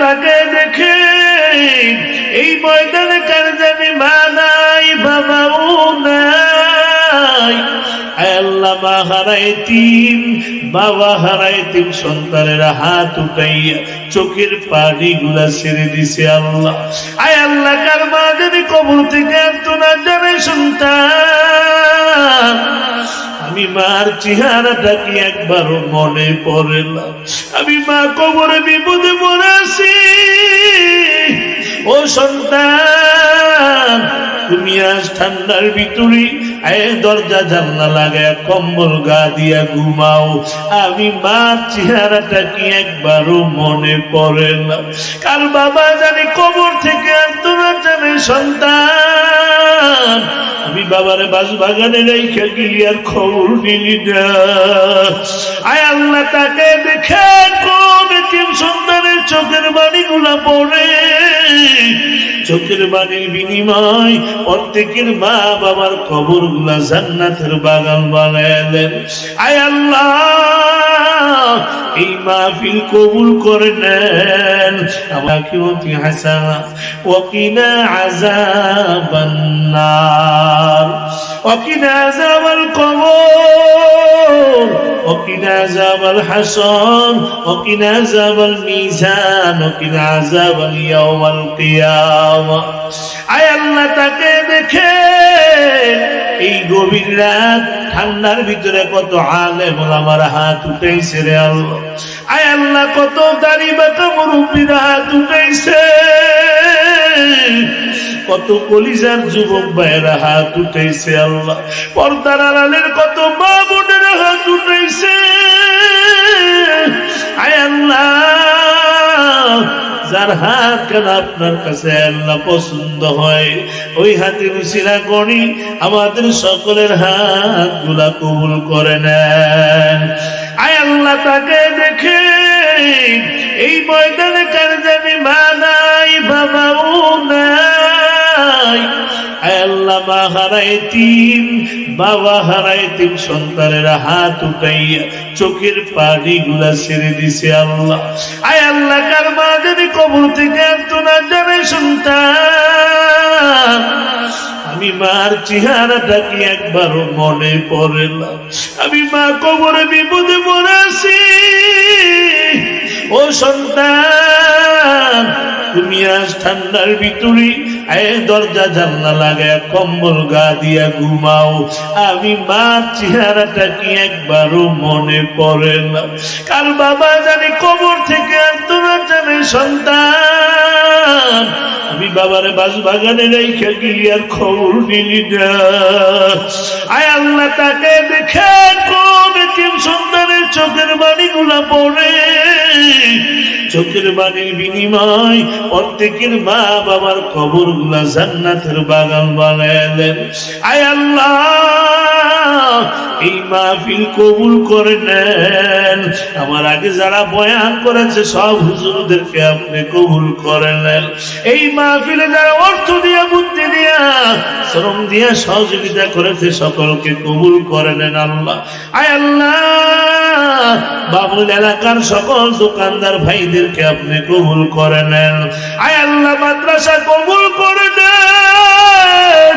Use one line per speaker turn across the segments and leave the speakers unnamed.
তাকে দেখে এই ময়দানে কার জানি মা নাই বাবাও নাই। আল্লাহ, মা হারায় তিন, বাবা হারায় তিন, সন্তানের হাত উঠাইয়া চোখের পানি গুলা ছেড়ে দিছে আল্লাহ। আয় আল্লাহ, কার মা যদি কবর থেকে আনতো না জানে সন্তান। মার চেহারাটা কি একবারও মনে পড়ে না? আমি মা কবরে বিপদে পড়ে আছি। ও সন্তান, তুমি আজ ঠান্ডার ভিতরে দরজা জানলা লাগায় কম্বল গা দিয়া ঘুমাও। আমি মার চেহারাটা কি একবারও মনে পড়ে না? কার বাবা জানি কবর থেকে আর তোরা জানে সন্তান? আমি বাবারে বাস বাগানে রেখে আর খবর নিলি না। আয় আল্লাহ তাকে দেখে কোন তিন সন্তানের চোখের বাণীগুলা পড়ে। চোখের বাড়ির বিনিময় প্রত্যেকের মা বাবার খবরগুলা জান্নাতের বাগান বানায় দেন। আয় আল্লাহ, এই মাহফিল কবুল করে নেন। আমাকে অতি হাসানা। ওকিনা আযাবান নার। ওকিনা আযাবাল কবর وقنا عذاب الحشر وقنا عذاب الميزان وقنا عذاب اليوم القيامة আয় আল্লাহ তাকে দেখে এই গভীর রাত ঠান্ডার ভিতরে কত আলেম আমার হাত উঠেছে রে আল্লাহ আয় আল্লাহ কত দাড়ি বাঁকা মুরব্বীর হাত উঠেছে কত কলিজার যুবক ভাইয়েরা হাত উঠেছে আল্লাহ। পর্দার আড়ালের কত মা বোনের হাত উঠেছে আয় যার হাত কেন আপনার কাছে আল্লাহ পছন্দ হয়? ওই হাতে মিশিলা করি, আমাদের সকলের হাতগুলা কবুল করে নেন। আয় আল্লাহ, তাকে দেখে এই ময়দানে কার জানি মা নাই, বাবাও নাই। চোখের পানি গুলা ছেড়ে দিছে আল্লাহ। আয় আল্লাহ, কার মা যদি কবর থেকে না জানে সন্তান। আমি মার চেহারাটা কি একবারও মনে পড়ে না। আমি মা কবরে বিপদে পড়ে আছি। ও সন্তান, তুমি আজ ঠান্ডার ভিতরে আয় দরজা জানলা লাগায় কম্বল গা দিয়া ঘুমাও। আমি মার চেহারাটা কি একবারও মনে পড়ে না। কার বাবা জানি কবর থেকে আর তোমার জানে সন্তান? আমি বাবারে বাস বাগানে রেখে গেলি আর খবর না। আয় আল্লাহ তাকে দেখে কোন তিন সন্তানের চোখের বাণীগুলা পড়ে। চোখের বাড়ির বিনিময় প্রত্যেকের মা বাবার খবরগুলা জান্নাতের বাগান বানায় দেন। আয় আল্লাহ! এই মাহফিল কবুল করে নেন। আমার আগে যারা বয়ান করেছে, সব হুজুরদেরকে আপনি কবুল করে নেন। এই মাহফিলে যারা অর্থ দিয়া, বুদ্ধি দিয়া, শ্রম দিয়া, সহযোগিতা করেছে, সকলকে কবুল করে নেন আল্লাহ। আয় আল্লাহ, বাবুল এলাকার সকল দোকানদার ভাইদেরকে আপনি কবুল করে নেন। আয় আল্লাহ, মাদ্রাসা কবুল করে নেন।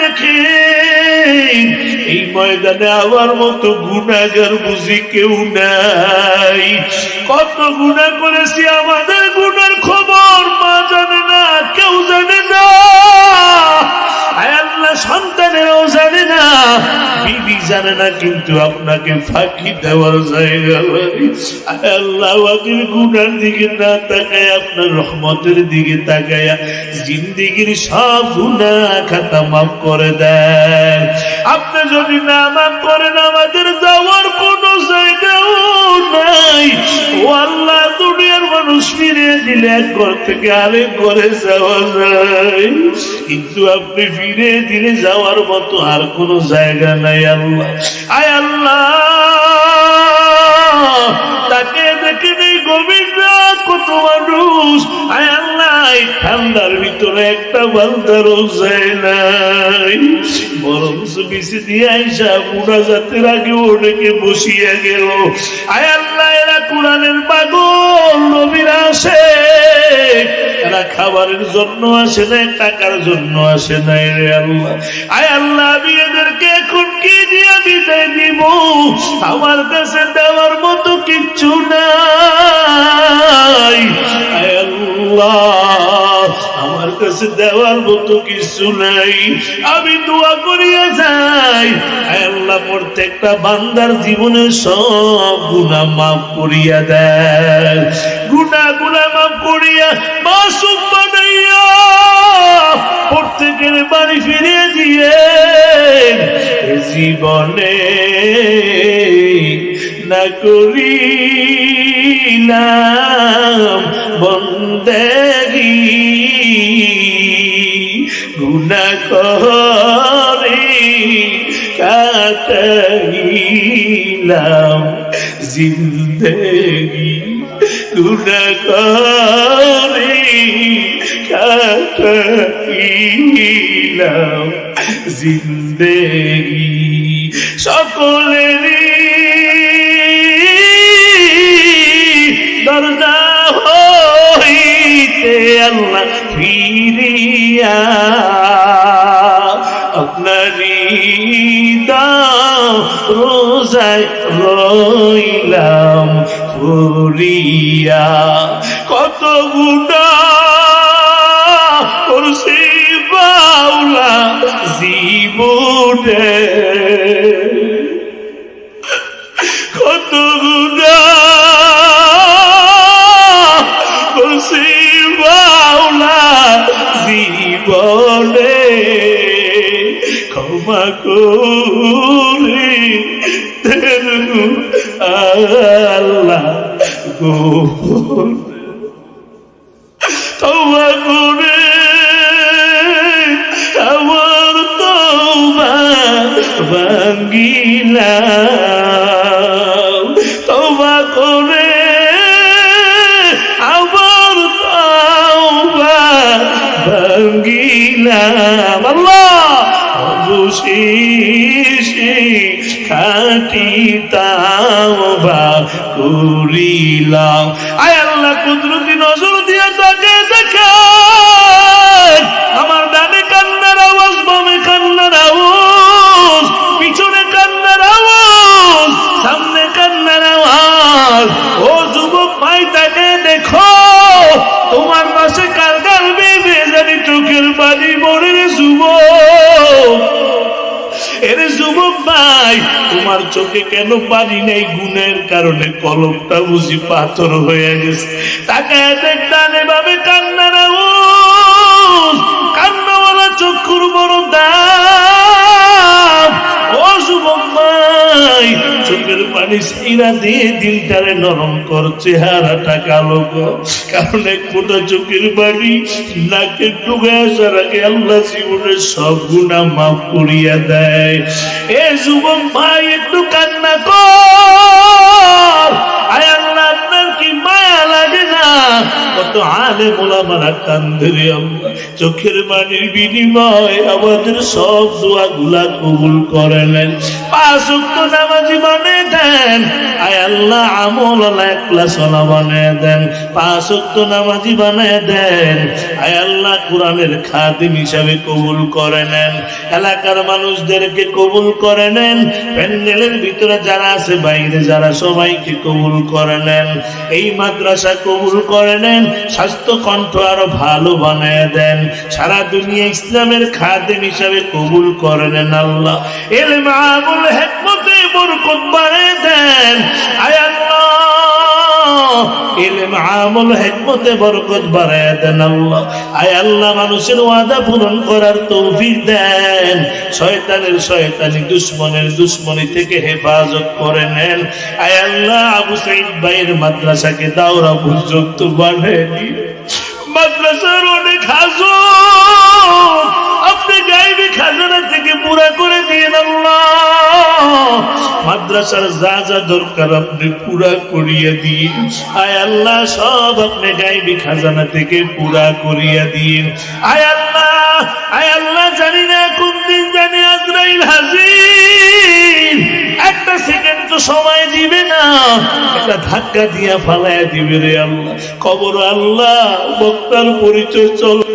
দেখে। এই ময়দানে আমার মতো গুণাগার বুঝি কেউ নাই। কত গুণা করেছি আমাদের গুণার খবর মা জানে না, কেউ জানে না। রহমতের দিকে তাকায়া। জিন্দিগির সব গুণা খাতা মাফ করে দেন। আপনি যদি না মাফ করেন, আমাদের যাওয়ার কোনো জায়গাও নাই। ও আল্লাহ মানুষ ফিরে দিলে এক ঘর থেকে আরেক ঘরে যাওয়া যায়। কিন্তু আপনি ফিরে দিলে যাওয়ার মতো আর কোনো জায়গা নাই, আল্লাহ। আয় আল্লাহ। আল্লাহ জাতের আগে ওটাকে বসিয়া গেল। এরা কোরআনের পাগল, নবীরা আসে। এরা খাবারের জন্য আসে নাই, টাকার জন্য আসে নাই রে আল্লাহ। আয় আল্লাহ, আমি এদেরকে এখন কি দিয়ে আমার কাছে দেওয়ার মতো কিচ্ছু নাই। আমার কাছে দেওয়ার মতো কিছু নাই। আমি দোয়া করিয়া যাই। আল্লাহ, প্রত্যেকটা বান্দার জীবনে সব গুণা মাফ করিয়া দেয়। গুণা গুণা মাফ করিয়া মাসুম প্রত্যেকের বাড়ি ফিরিয়ে দিয়ে জীবনে না করিলাম বন্দেগি গুণা করে কাটাইলাম জিন্দেগি। গুণা করে কাটাইলাম জিন্দেগি সকলেরই। দরজা হইতে আল্লাহ ফিরিয়া আপনারই রোজায় রইলাম ফুরিয়া। কত গুণা করছি জীবনে। কত গুণা বাউলা জীবনে। ক্ষমা করে। ভাঙ্গিলাম তওবা করে আমার তওবা ভাঙ্গিলাম। আল্লাহ, অবশেষে খাটি তাওবা করিলাম। আয় আল্লাহ, কুদরতি নজর দিয়ে তাকে দেখান। আমার ডানে কান্নার তোমার চোখে কেন পানি নেই? গুণের কারণে কলমটা বুঝি পাথর হয়ে গেছে। তাকে দেখতে ভাবে কান্না কান্নাওয়ালা চক্ষুর বড় দাম দিয়ে দিলটারে নরম করছে হারাটা কালো কর। কারণ এক ফোটা চোখের পানি নাকে ডুবে আসার আগে আল্লাহ জীবনের সব গুণা মাফ করিয়া দেয়। এ যুবক ভাই, একটু কান্না কর। কি না? চোখের পানির বিনিময় আমাদের সব দোয়া গুলা কবুল করে নেন। কবুল করে নেন। এলাকার মানুষদেরকে কবুল করে নেন। প্যান্ডেলের ভিতরে যারা আছে, বাইরে যারা, সবাইকে কবুল করে নেন। এই মাদ্রাসা কবুল করে নেন। স্বাস্থ্য কণ্ঠ আরও ভালো বানিয়ে দেন। সারা দুনিয়া ইসলামের খাদেম হিসাবে কবুল করে নেন আল্লাহ। এলম আমুল হেকমত হেকমতে বরকত বাড়ায় দেন। ইলম, আমল, হেকমতে বরকত বাড়ায় দেন আল্লাহ। আয় মানুষের ওয়াদা পূরণ করার তৌফিক দেন। শয়তানের শয়তানি, দুশ্মনের দুশ্মনী থেকে হেফাজত করে নেন। আল্লাহ, আবু সাইদ ভাইয়ের মাদ্রাসাকে দাওরা পর্যন্ত দিন মাদ্রাসার অনেক হাজত আপনি গাইবি খাজানা থেকে পুরা করে দিয়ে আল্লাহ। মাদ্রাসার যা যা দরকার আপনি পুরা করিয়া দিন। আয় আল্লাহ, সব আপনি গাইবি খাজানা থেকে পুরা করিয়া দিন। আয় আল্লাহ আয় আল্লাহ, জানি না কোন দিন জানি আজরাইল হাজির। একটা সেকেন্ড তো সময় দিবে না। একটা ধাক্কা দিয়া ফালাইয়া দিবে রে আল্লাহ। কবর আল্লাহ, বক্তার পরিচয় চল।